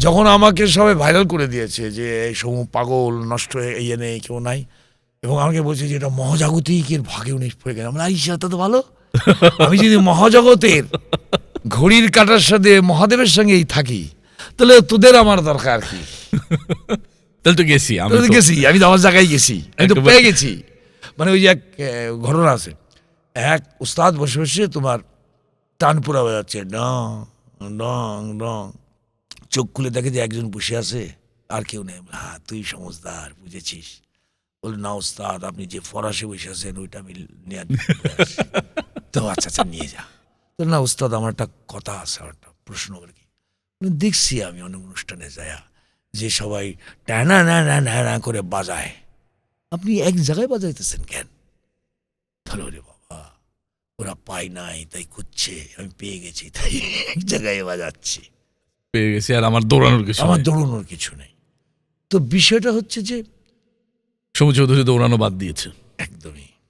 যখন আমাকে সবাই ভাইরাল করে দিয়েছে যে এই সমু পাগল নষ্ট হয়ে ইয়ে নেই কেউ নাই। এবং আমাকে বলছে যে এটা মহাজাগতিকের ভাগে উনি পড়ে গেছে আমরা আইসা তা তো ভালো। আমি যদি মহাজগতের ঘড়ির কাটার সাথে মহাদেবের সঙ্গেই থাকি তাহলে তোদের আমার দরকার কি? তাহলে তো গেছি আমি তো- গেছি আমি তো আমার জায়গায় গেছি আমি তো পেয়ে গেছি। মানে ওই যে এক ঘটনা আছে। এক উস্তাদ বসে বসে তোমার তানপুরা বাজাচ্ছে ডং ডং ডং। চোখ খুলে দেখে যে একজন বসে আছে, আর কেউ নেই। হ্যাঁ তুই সমজদার বুঝেছিস? বল, না উস্তাদ, আপনি যে ফরাসে বসে আছেন, ওইটা আমি নেওয়ার তো আচ্ছা আচ্ছা নিয়ে যা। তো না উস্তাদ, আমার একটা কথা আছে, আমার একটা প্রশ্ন আর কি? দেখছি আমি অনেক অনুষ্ঠানে যায়, যে সবাই টানা না না না না করে বাজায়। আপনি এক জায়গায় বাজাইতেছেন কেন? ভালো রে বাবা, ওরা পায় নাই, তাই খুঁজছে, আমি পেয়ে গেছি, তাই এক জায়গায় বাজাচ্ছি। পেয়ে গেছি আর আমার দৌড়ানোর কিছু আমার দৌড়ানোর কিছু নেই। তো বিষয়টা হচ্ছে যে সমু চৌধুরী দৌড়ানো বাদ দিয়েছে।